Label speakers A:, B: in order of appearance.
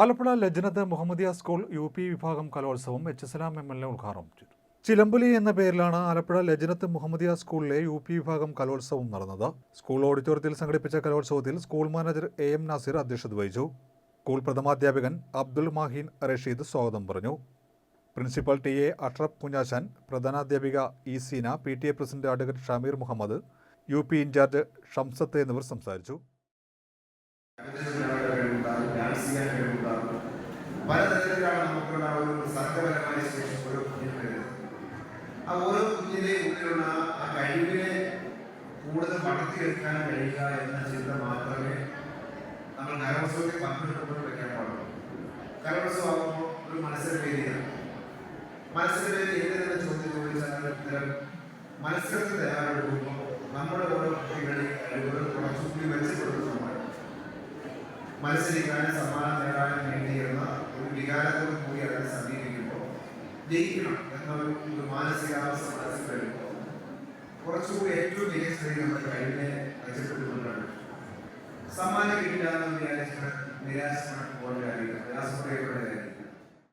A: Alappuzha Lajnath Muhammadiya school U P വിഭാഗം കലോത്സവം H Salam M L A ഉദ്ഘാടനം ചെയ്തു. ചിലമ്പുലി എന്ന പേരിലാണ് ആലപ്പുഴ ലജ്നത്ത് മുഹമ്മദിയ സ്കൂളിലെ യു പി വിഭാഗം കലോത്സവം നടന്നത്. സ്കൂൾ ഓഡിറ്റോറിയത്തിൽ സംഘടിപ്പിച്ച കലോത്സവത്തിൽ school manager A M Nasir അധ്യക്ഷത വഹിച്ചു. സ്കൂൾ പ്രഥമാധ്യാപകൻ അബ്ദുൾ മാഹീൻ റഷീദ് സ്വാഗതം പറഞ്ഞു. Principal T A Ashraf Kunjashan പ്രധാനാധ്യാപിക E Seena P T A president advocate Shameer Muhammad U P incharge Shamsath എന്നിവർ സംസാരിച്ചു.
B: പലതരത്തിലാണ് നമുക്കുള്ള ഒരു സർഗപരമായ ശേഷം ഓരോ കുഞ്ഞിനും വരുന്നത്. ആ ഓരോ കുഞ്ഞിന്റെ ഉള്ളിലുള്ള ആ കഴിവിനെ കൂടുതൽ വളർത്തിയെടുക്കാൻ കഴിയുക എന്ന ചിന്ത മാത്രമേ നമ്മൾ കലോത്സവത്തിൽ പങ്കെടുക്കുമ്പോൾ വെക്കാൻ പാടുള്ളൂ. കലോത്സവമാകുമ്പോൾ ഒരു മത്സര വേദിയാണ് മത്സര ചോദ്യം ചോദിച്ചാൽ ഉത്തരം മത്സരത്തിൽ തയ്യാറെടുക്കുമ്പോൾ നമ്മുടെ ഓരോ കുട്ടികളിൽ കഴിവുകൾ കുറച്ചുകൂടി മെച്ചപ്പെടുത്തുന്നതാണ്. മത്സരിക്കാനും സമ്മാനം നേടാനും വേണ്ടിയിരുന്ന ജയിക്കണം എന്ന ഒരു മാനസികാവസ്ഥ മനസ്സിൽ വരുമ്പോൾ കുറച്ചുകൂടി ഏറ്റവും മികച്ച രീതിയിൽ നമ്മുടെ കഴിവിനെ മെച്ചപ്പെടുത്തുന്നുണ്ട് സമ്മാനം കിട്ടില്ല എന്ന് വിചാരിച്ചിട്ട് നിരാശപ്പെട്ട്